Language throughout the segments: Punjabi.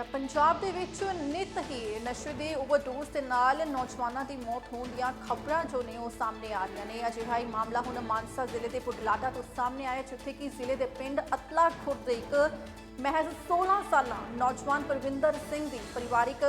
ਤਾਂ ਪੰਜਾਬ ਦੇ ਵਿੱਚ ਨਿਤ ਹੀ ਨਸ਼ੇ ਦੇ ਓਵਰਡੋਜ਼ ਦੇ ਨਾਲ ਨੌਜਵਾਨਾਂ ਦੀ ਮੌਤ ਹੋਣ ਦੀਆਂ ਖਬਰਾਂ ਜੋ ਨੇ ਉਹ ਸਾਹਮਣੇ ਆ ਰਹੀਆਂ ਨੇ। ਅਜਿਹਾ ਹੀ ਮਾਮਲਾ ਹੁਣ ਮਾਨਸਾ ਜ਼ਿਲ੍ਹੇ ਦੇ ਪੁਟਲਾਡਾ ਤੋਂ ਸਾਹਮਣੇ ਆਇਆ, ਜਿੱਥੇ ਕਿ ਜ਼ਿਲ੍ਹੇ ਦੇ ਪਿੰਡ ਅਤਲਾ ਖੁਰਦ ਦੇ ਇੱਕ ਮਹਿਜ਼ 16 ਸਾਲਾਂ ਨੌਜਵਾਨ ਪਰਵਿੰਦਰ ਸਿੰਘ ਦੀ ਪਰਿਵਾਰਿਕ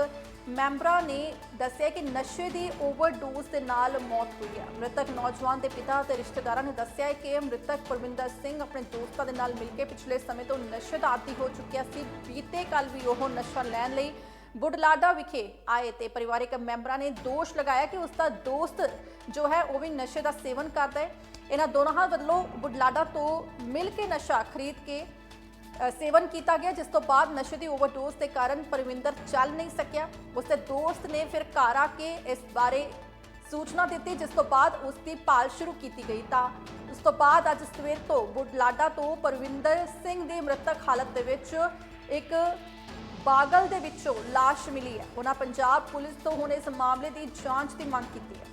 ਮੈਂਬਰਾਂ ਨੇ ਦੱਸਿਆ ਕਿ ਨਸ਼ੇ ਦੀ ਓਵਰਡੋਜ਼ ਦੇ ਨਾਲ ਮੌਤ ਹੋਈ ਹੈ। ਮ੍ਰਿਤਕ ਨੌਜਵਾਨ ਦੇ ਪਿਤਾ ਅਤੇ ਰਿਸ਼ਤੇਦਾਰਾਂ ਨੇ ਦੱਸਿਆ ਕਿ ਮ੍ਰਿਤਕ ਪਰਵਿੰਦਰ ਸਿੰਘ ਆਪਣੇ ਦੋਸਤਾਂ ਦੇ ਨਾਲ ਮਿਲ ਕੇ ਪਿਛਲੇ ਸਮੇਂ ਤੋਂ ਨਸ਼ੇ ਦਾ ਆਦੀ ਹੋ ਚੁੱਕਿਆ ਸੀ। ਬੀਤੇ ਕੱਲ ਵੀ ਉਹ ਨਸ਼ਾ ਲੈਣ ਲਈ ਬੁਢਲਾਡਾ ਵਿਖੇ ਆਏ ਤੇ ਪਰਿਵਾਰਕ ਮੈਂਬਰਾਂ ਨੇ ਦੋਸ਼ ਲਗਾਇਆ ਕਿ ਉਸ ਦਾ ਦੋਸਤ ਜੋ ਹੈ ਉਹ ਵੀ ਨਸ਼ੇ ਦਾ ਸੇਵਨ ਕਰਦਾ ਹੈ। ਇਹਨਾਂ ਦੋਨਾਂ ਵੱਲੋਂ ਬੁਢਲਾਡਾ ਤੋਂ ਮਿਲ ਕੇ ਨਸ਼ਾ ਖਰੀਦ ਕੇ ਸੇਵਨ ਕੀਤਾ ਗਿਆ ਜਿਸ ਤੋਂ ਬਾਅਦ ਨਸ਼ੇ ਦੀ ਓਵਰਡੋਜ਼ ਦੇ ਕਾਰਨ ਪਰਵਿੰਦਰ ਚੱਲ ਨਹੀਂ ਸਕਿਆ ਉਸਦੇ ਦੋਸਤ ਨੇ ਫਿਰ ਘਰ ਆ ਕੇ ਇਸ ਬਾਰੇ ਸੂਚਨਾ ਦਿੱਤੀ ਜਿਸ ਤੋਂ ਬਾਅਦ ਉਸ ਦੀ ਭਾਲ ਸ਼ੁਰੂ ਕੀਤੀ ਗਈ ਤਾਂ ਉਸ ਤੋਂ ਬਾਅਦ ਅੱਜ ਸਵੇਰ ਤੋਂ ਬੁਢਲਾਡਾ ਤੋਂ ਪਰਵਿੰਦਰ ਸਿੰਘ ਦੀ ਮ੍ਰਿਤਕ ਹਾਲਤ ਦੇ ਵਿੱਚ ਇੱਕ ਬਾਗਲ ਦੇ ਵਿੱਚੋਂ ਲਾਸ਼ ਮਿਲੀ ਹੈ ਉਹਨਾਂ ਪੰਜਾਬ ਪੁਲਿਸ ਤੋਂ ਹੁਣ ਇਸ ਮਾਮਲੇ ਦੀ ਜਾਂਚ ਦੀ ਮੰਗ ਕੀਤੀ ਹੈ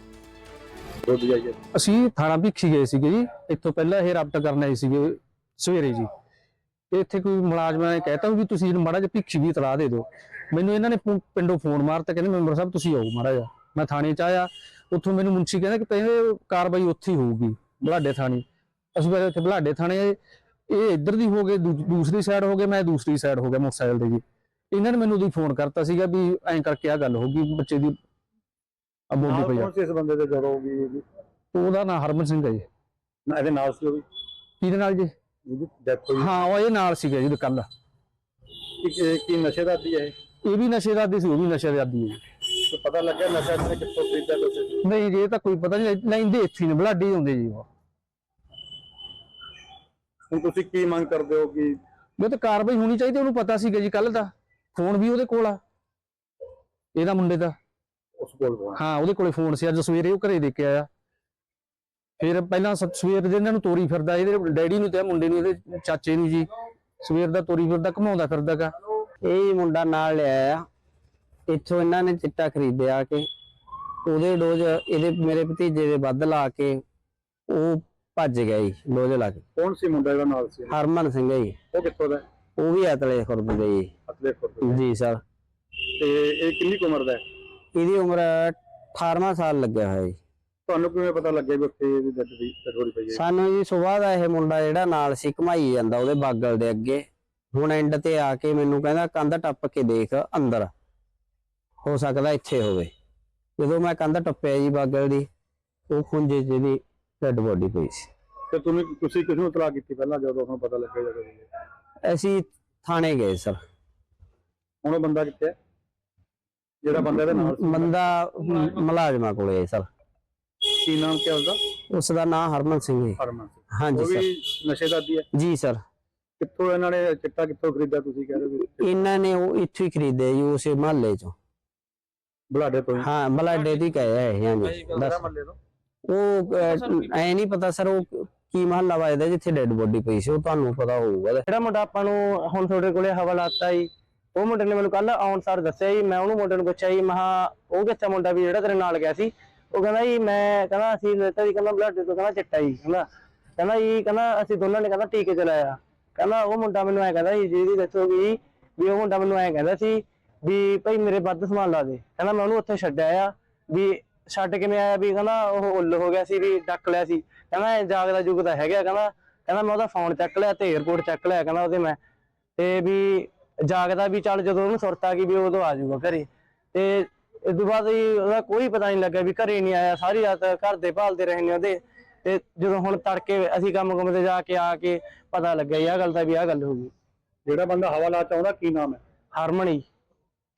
ਦੁੱਧ ਜਾਈਏ ਅਸੀਂ ਥਾਣਾ ਭਿੱਖੀ ਗਏ ਸੀਗੇ ਜੀ ਇੱਥੋਂ ਪਹਿਲਾਂ ਇਹ ਰਾਬਤਾ ਕਰਨ ਆਏ ਸੀਗੇ ਸਵੇਰੇ ਜੀ ਤੇ ਇੱਥੇ ਕੋਈ ਮੁਲਾਜ਼ਮਾਂ ਨੇ ਕਹਿਤਾ ਵੀ ਤੁਸੀਂ ਮਾੜਾ ਜਿਹਾ ਭਿੱਖੀ ਵੀ ਤਲਾ ਦੇ ਦਿਓ। ਮੈਨੂੰ ਇਹਨਾਂ ਨੇ ਪਿੰਡੋਂ ਫੋਨ ਮਾਰਤਾ ਕਹਿੰਦੇ ਮੈਂਬਰ ਸਾਹਿਬ ਤੁਸੀਂ ਆਓ ਮਾੜਾ ਜਿਹਾ। ਮੈਂ ਥਾਣੇ ਚ ਆਇਆ ਉੱਥੋਂ ਮੈਨੂੰ ਮੁੰਸ਼ੀ ਕਹਿੰਦਾ ਕਿ ਪਹਿਲੇ ਕਾਰਵਾਈ ਉੱਥੇ ਹੀ ਹੋਊਗੀ ਬਲਾਡੇ ਥਾਣੇ। ਅਸੀਂ ਫਿਰ ਉੱਥੇ ਬਲਾਡੇ ਥਾਣੇ। ਇਹ ਇੱਧਰ ਦੀ ਹੋ ਗਏ ਦੂ- ਦੂਸਰੀ ਸਾਈਡ ਹੋ ਗਏ ਮੈਂ ਦੂਸਰੀ ਸਾਈਡ ਹੋ ਗਿਆ ਮੋਟਰਸਾਈਕਲ ਦੇ ਜੀ। ਇਹਨਾਂ ਨੇ ਮੈਨੂੰ ਉਦੋਂ ਫੋਨ ਕਰਤਾ ਸੀਗਾ ਵੀ ਐਂ ਕਰਕੇ ਆ ਗੱਲ ਹੋ ਗਈ ਬੱਚੇ ਦੀ ਆ ਬੋਲੀ ਨਾਲ ਪਈ ਆ। ਕੌਣ ਸੀ ਇਸ ਬੰਦੇ ਦੇ ਜਦੋਂ ਵੀ ਉਹਦਾ ਨਾਂ ਹਰਮਨ ਸਿੰਘ ਹੈ ਜੀ। ਇਹਦੇ ਨਾਲ ਸੀ ਉਹ ਵੀ? ਕਿਹਦੇ ਨਾਲ ਜੀ? ਡੈਥ ਹੋਈ? ਹਾਂ ਉਹ ਇਹ ਨਾਲ ਸੀਗਾ ਜੀ ਕੱਲ ਕੀ- ਕੀ- ਕੀ ਨਸ਼ੇ ਦਾ ਆਦੀ ਹੈ ਇਹ? ਇਹ ਵੀ ਨਸ਼ੇ ਦਾ ਆਦੀ ਸੀ ਉਹ ਵੀ ਨਸ਼ੇ ਦਾ ਆਦੀ ਹੈ। ਜੀ। ਤੇ ਪਤਾ ਲੱਗਿਆ ਨਸ਼ਾ ਇਹਨੇ ਕਿੱਥੋਂ ਖਰੀਦਿਆ ਕੁਛ ਨਹੀਂ ਜੀ ਇਹ ਤਾਂ ਕੋਈ ਪਤਾ ਨਹੀਂ ਲੈਂਦੇ ਇੱਥੇ ਨੇ ਬਲਾਡੀ ਹੁੰਦੇ ਜੀ ਉਹ। ਹੁਣ ਤੁਸੀਂ ਕੀ ਮੰਗ ਕਰਦੇ ਹੋ ਕਿ ਉਹ ਤਾਂ ਕਾਰਵਾਈ ਹੋਣੀ ਚਾਹੀਦੀ ਉਹਨੂੰ ਪਤਾ ਸੀਗਾ ਜੀ ਕੱਲ ਦਾ ਫੋਨ ਵੀ ਉਹਦੇ ਕੋਲ ਆ। ਇਹਦਾ ਮੁੰਡੇ ਦਾ। ਉਸ ਕੋਲ ਹੋਣਾ ਹਾਂ ਉਹਦੇ ਕੋਲੇ ਫੋਨ ਸੀ ਅੱਜ ਸਵੇਰੇ ਉਹ ਘਰੇ ਦੇ ਕੇ ਆਇਆ। ਫਿਰ ਪਹਿਲਾਂ ਸ- ਸਵੇਰ ਦੇ ਇਹਨਾਂ ਨੂੰ ਤੋਰੀ ਫਿਰਦਾ ਇਹਦੇ ਡੈਡੀ ਨੂੰ ਤੇ ਮੁੰਡੇ ਨੂੰ ਇਹਦੇ ਚਾਚੇ ਨੂੰ ਜੀ। ਸਵੇਰ ਦਾ ਤੋਰੀ ਫਿਰਦਾ ਘਮਾਉਂਦਾ ਫਿਰਦਾਗਾ। ਇਹ ਹੀ ਮੁੰਡਾ ਨਾਲ ਲਿਆਇਆ। ਇੱਥੋਂ ਇਹਨਾਂ ਨੇ ਚਿੱਟਾ ਖਰੀਦਿਆ ਕਿ ਉਹਦੇ ਡੋਜ਼ ਇਹਦੇ ਮੇਰੇ ਭਤੀਜੇ ਦੇ ਵੱਧ ਲਾ ਕੇ ਉਹ ਭੱਜ ਗਿਆ ਜੀ ਡੋਜ਼ ਲਾ ਕੇ। ਕੌਣ ਸੀ ਮੁੰਡਾ ਜਿਹੜਾ ਨਾਲ ਸੀ? ਹਰਮਨ ਸਿੰਘ ਹੈ ਜੀ। ਉਹ ਕਿੱਥੋਂ ਦਾ ਹੈ? ਉਹ ਵੀ ਅਤਲੇ ਖੁਰਦ ਦੇ ਜੀ। ਅਤਲੇ ਖੁਰਦ ਜੀ ਸਰ। ਤੇ ਇਹ ਕਿੰਨੀ ਕੁ ਉਮਰ ਦਾ ਹੈ? ਇਹਦੀ ਉਮਰ 18ਵਾਂ ਸਾਲ ਲੱਗਿਆ ਹੋਇਆ ਜੀ। ਤੁਹਾਨੂੰ ਕਿਵੇਂ ਪਤਾ ਲੱਗਿਆ ਵੀ ਉੱਥੇ ਇਹਦੀ ਡੈਥ ਦੀ ਥੋੜੀ ਪਈ ਹੈ? ਸਾਨੂੰ ਜੀ ਸਵੇਰ ਦਾ ਇਹ ਮੁੰਡਾ ਜਿਹੜਾ ਨਾਲ ਸੀ ਘਮਾਈ ਜਾਂਦਾ ਉਹਦੇ ਬਾਗਲ ਦੇ ਅੱਗੇ। ਹੁਣ ਐਂਡ ਤੇ ਆ ਕੇ ਮੈਨੂੰ ਕਹਿੰਦਾ ਕੰਧ ਟੱਪ ਕੇ ਦੇਖ ਅੰਦਰ। ਹੋ ਸਕਦਾ ਇੱਥੇ ਹੋਵੇ। ਜਦੋਂ ਮੈਂ ਕੰਧ ਟੱਪਿਆ ਜੀ ਬਾਗਲ ਦੀ ਉਹ ਖੁੰਝੇ ਜਿਹਦੀ ਡੈਡ ਬੋਡੀ ਪਈ ਸੀ। ਤੇ ਤੁਸੀਂ ਤੁਸੀਂ ਕਿਸ ਨੂੰ ਇਤਲਾਹ ਕੀਤੀ ਪਹਿਲਾਂ ਜਦੋਂ ਤੁਹਾਨੂੰ ਪਤਾ ਲੱਗਿਆ ਜਦੋਂ ਅਸੀਂ ਥਾਣੇ ਗਏ ਸਰ। ਹੁਣ ਉਹ ਬੰਦਾ ਕਿੱਥੇ ਹੈ? ਜਿਹੜਾ ਬੰਦਾ ਇਹਦੇ ਨਾਲ ਸੀ? ਬੰਦਾ ਮੁਲਾਜ਼ਮਾਂ ਕੋਲੇ ਹੈ ਸਰ। ਕੀ ਨਾਮ ਕਿਹਾ ਉਸਦਾ? ਉਸ ਦਾ ਨਾਮ ਹਰਮਨ ਸਿੰਘ ਹੈ। ਹਰਮਨ ਸਿੰਘ। ਹਾਂਜੀ ਉਹ ਸਰ। ਵੀ ਨਸ਼ੇ ਦਾ ਆਦੀ ਹੈ? ਜੀ ਸਰ। ਕਿੱਥੋਂ ਇਹਨਾਂ ਨੇ ਚਿੱਟਾ ਕਿੱਥੋਂ ਖਰੀਦਿਆ ਤੁਸੀਂ ਕਹਿ ਰਹੇ ਹੋ ਵੀ? ਇਹਨਾਂ ਨੇ ਉਹ ਇੱਥੋਂ ਹੀ ਖਰੀਦੇ ਜੀ ਉਸੇ ਮਹੱਲੇ ਚੋਂ। ਬੁਲਾਡੇ ਤੋਂ ਹੀ? ਬਲਾਡੇ ਦੀ ਕਹੇ ਹੈ ਹਾਂਜੀ। ਦੱਸ। ਮੱਲੇ ਤੋਂ? ਉਹ ਐ ਨਹੀਂ ਪਤਾ ਸਰ ਉਹ ਕੀ ਮਹੱਲਾ ਵੱਜਦਾ ਜਿੱਥੇ ਡੈੱਡ ਬੋਡੀ ਪਈ ਸੀ ਉਹ ਤੁਹਾਨੂੰ ਪਤਾ ਹੋਊਗਾ। ਜਿਹੜਾ ਮੁੰਡਾ ਆਪਾਂ ਨੂੰ ਹੁਣ ਤੁਹਾਡੇ ਕੋਲੇ ਹਵਾਲਾ ਆਤਾ ਜੀ ਉਹ ਮੁੰਡੇ ਨੇ ਮੈਨੂੰ ਕੱਲ ਆਉਣ ਸਾਰ ਦੱਸਿਆ ਜੀ ਮੈਂ ਉਹਨੂੰ ਮੁੰਡੇ ਨੂੰ ਪੁੱਛਿਆ ਜੀ ਮਹਾ ਉਹ ਕਿੱਥੇ ਮੁੰਡਾ ਵੀ ਜਿਹੜਾ ਤੇਰੇ ਨਾਲ ਗਿਆ ਸੀ? ਉਹ ਕਹਿੰਦਾ ਜੀ, ਮੈਂ ਕਹਿੰਦਾ ਅਸੀਂ ਲੈਤਾ ਜੀ ਕਹਿੰਦਾ ਬਲੱਡ ਤੋਂ ਕਹਿੰਦਾ ਚਿੱਟਾ ਜੀ, ਕਹਿੰਦਾ। ਕਹਿੰਦਾ ਜੀ, ਕਹਿੰਦਾ ਅਸੀਂ ਦੋਨਾਂ ਨੇ ਕਹਿੰਦਾ ਟੀਕੇ ਚਲਾਇਆ ਕਹਿੰਦਾ ਉਹ ਮੁੰਡਾ ਮੈਨੂੰ ਐ ਕਹਿੰਦਾ ਜੀ ਜਿਹਦੀ ਦੱਸੋ ਗਈ ਵੀ ਉਹ ਮੁੰਡਾ ਮੈਨੂੰ ਐ ਕਹਿੰਦਾ ਸੀ ਵੀ ਭਾਈ ਮੇਰੇ ਵੱਧ ਸਮਾਨ ਲਾ ਦੇ। ਕਹਿੰਦਾ ਮੈਂ ਉਹਨੂੰ ਉੱਥੇ ਛੱਡਿਆ ਆ ਵੀ ਛੱਡ ਕੇ ਮੈਂ ਆਇਆ ਵੀ ਕਹਿੰਦਾ ਉਹ ਉੱਲ ਹੋ ਗਿਆ ਸੀ, ਵੀ ਡੱਕ ਲਿਆ ਸੀ। ਕਹਿੰਦਾ ਜਾਗਦਾ ਜੁਗਦਾ ਹੈਗਾ, ਕਹਿੰਦਾ। ਕਹਿੰਦਾ ਮੈਂ ਉਹਦਾ ਫੋਨ ਚੱਕ ਲਿਆ, ਤੇ 에어ਪੋਰਟ ਚੱਕ ਲਿਆ, ਕਹਿੰਦਾ ਉਹਦੇ ਮੈਂ। ਤੇ ਵੀ ਜਾਗਦਾ ਵੀ ਚੱਲ ਜਦੋਂ ਉਹਨੂੰ ਸੁਰਤ ਆ ਗਈ ਵੀ ਉਦੋਂ ਆ ਜਾਊਗਾ ਘਰੇ। ਤੇ ਇਸ ਤੋਂ ਬਾਅਦ ਹੀ ਉਹਦਾ ਕੋਈ ਪਤਾ ਨਹੀਂ ਲੱਗਾ ਵੀ ਘਰੇ ਨਹੀਂ ਆਇਆ ਸਾਰੀ ਰਾਤ ਘਰ ਦੇ ਭਾਲਦੇ ਰਹੇ ਨੇ ਉਹਦੇ। ਤੇ ਜਦੋਂ ਹੁਣ ਤੜਕੇ ਅਸੀਂ ਕੰਮ ਕੰਮ ਤੇ ਜਾ ਕੇ ਆ ਕੇ ਪਤਾ ਲੱਗਿਆ ਇਹ ਗੱਲ ਦਾ ਵੀ ਆਹ ਗੱਲ ਹੋ ਗਈ। ਜਿਹੜਾ ਬੰਦਾ ਹਵਾਲਾ ਚਾਹੁੰਦਾ ਕੀ ਨਾਮ ਹੈ? ਹਾਰਮਣੀ।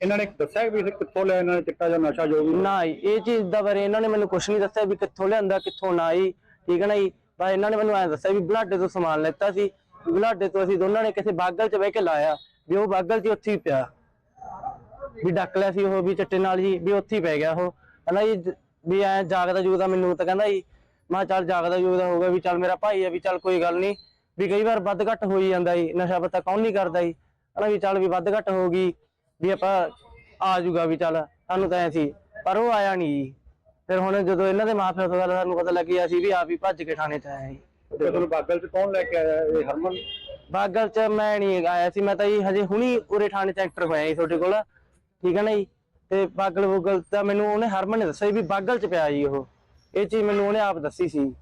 ਇਹਨਾਂ ਨੇ ਦੱਸਿਆ ਵੀ ਇਹ ਕਿੱਥੋਂ ਲਿਆ ਇਹਨਾਂ ਨੇ ਚਿੱਟਾ ਜਾਂ ਨਸ਼ਾ ਜੋ ਵੀ ਨਾ ਜੀ, ਇਹ ਚੀਜ਼ ਦਾ ਬਾਰੇ ਇਹਨਾਂ ਨੇ ਮੈਨੂੰ ਕੁਝ ਨਹੀਂ ਦੱਸਿਆ ਵੀ ਕਿੱਥੋਂ ਲਿਆਂਦਾ ਕਿੱਥੋਂ ਨਾ ਜੀ। ਠੀਕ ਹੈ ਨਾ ਜੀ? ਬਸ ਇਹਨਾਂ ਨੇ ਮੈਨੂੰ ਐਂ ਦੱਸਿਆ ਵੀ ਬਲਾਡੇ ਤੋਂ ਸਮਾਨ ਲੈਤਾ ਸੀ। ਬਲਾਡੇ ਤੋਂ ਅਸੀਂ ਦੋਨਾਂ ਨੇ ਕਿਸੇ ਬਾਗਲ 'ਚ ਬਹਿ ਕੇ ਲਾਇਆ ਵੀ ਉਹ ਬਾਗਲ 'ਚ ਉੱਥੇ ਹੀ ਪਿਆ। ਵੀ ਡੱਕ ਲਿਆ ਸੀ ਉਹ ਵੀ ਚੱਟੇ ਨਾਲ ਜੀ ਵੀ ਉੱਥੇ ਹੀ ਪੈ ਗਿਆ ਉਹ। ਕਹਿੰਦਾ ਜੀ ਵੀ ਐ ਜਾਗਦਾ ਜੂਗਦਾ ਮੈਨੂੰ ਤਾਂ ਕਹਿੰਦਾ ਜੀ। ਮੈਂ ਕਿਹਾ ਚੱਲ ਜਾਗਦਾ ਜੂਗਦਾ ਹੋਊਗਾ ਵੀ ਚੱਲ ਮੇਰਾ ਭਾਈ ਆ ਵੀ ਚੱਲ ਕੋਈ ਗੱਲ ਨਹੀਂ। ਵੀ ਕਈ ਵਾਰ ਵੱਧ ਘੱਟ ਹੋ ਹੀ ਜਾਂਦਾ ਜੀ ਨਸ਼ਾ ਪੱਤਾ ਕੌਣ ਨਹੀਂ ਕਰਦਾ ਜੀ। ਕਹਿੰਦਾ ਵੀ ਚੱਲ ਵੀ ਵੱਧ ਘੱਟ ਹੋ ਗਈ ਵੀ ਆਪਾਂ ਆ ਜਾਊਗਾ ਵੀ ਚੱਲ ਸਾਨੂੰ ਤਾਂ ਐ ਸੀ ਪਰ ਉਹ ਆਇਆ ਨਹੀਂ ਜੀ। ਫਿਰ ਹੁਣ ਜਦੋਂ ਇਹਨਾਂ ਦੇ ਮਾਪਿਆਂ ਤੋਂ ਗੱਲ ਸਾਨੂੰ ਪਤਾ ਲੱਗੀ ਅਸੀਂ ਵੀ ਆਪ ਹੀ ਭੱਜ ਕੇ ਥਾਣੇ ਚ ਆਏ ਜੀ। ਤੁਹਾਨੂੰ ਬਾਗਲ ਚ ਕੌਣ ਲੈ ਕੇ ਆਇਆ ਇਹ ਹਰਮਨ? ਬਾਗਲ ਚ ਮੈਂ ਨਹੀਂ ਆਇਆ ਸੀ ਮੈਂ ਤਾਂ ਜੀ ਹਜੇ ਹੁਣੀ ਉਰੇ ਥਾਣੇ ਚ ਐਂਟਰ ਹੋਇਆ ਜੀ ਤੁਹਾਡੇ ਕੋਲ। ਠੀਕ ਹੈ ਨਾ ਜੀ? ਤੇ ਬਾਗਲ ਬੁਗਲ ਤਾਂ ਮੈਨੂੰ ਉਹਨੇ ਹਰਮਨ ਨੇ ਦੱਸਿਆ ਜੀ ਵੀ ਬਾਗਲ ਚ ਪਿਆ ਜੀ ਉਹ। ਇਹ ਚੀਜ਼ ਮੈਨੂੰ ਉਹਨੇ ਆਪ ਦੱਸੀ ਸੀ।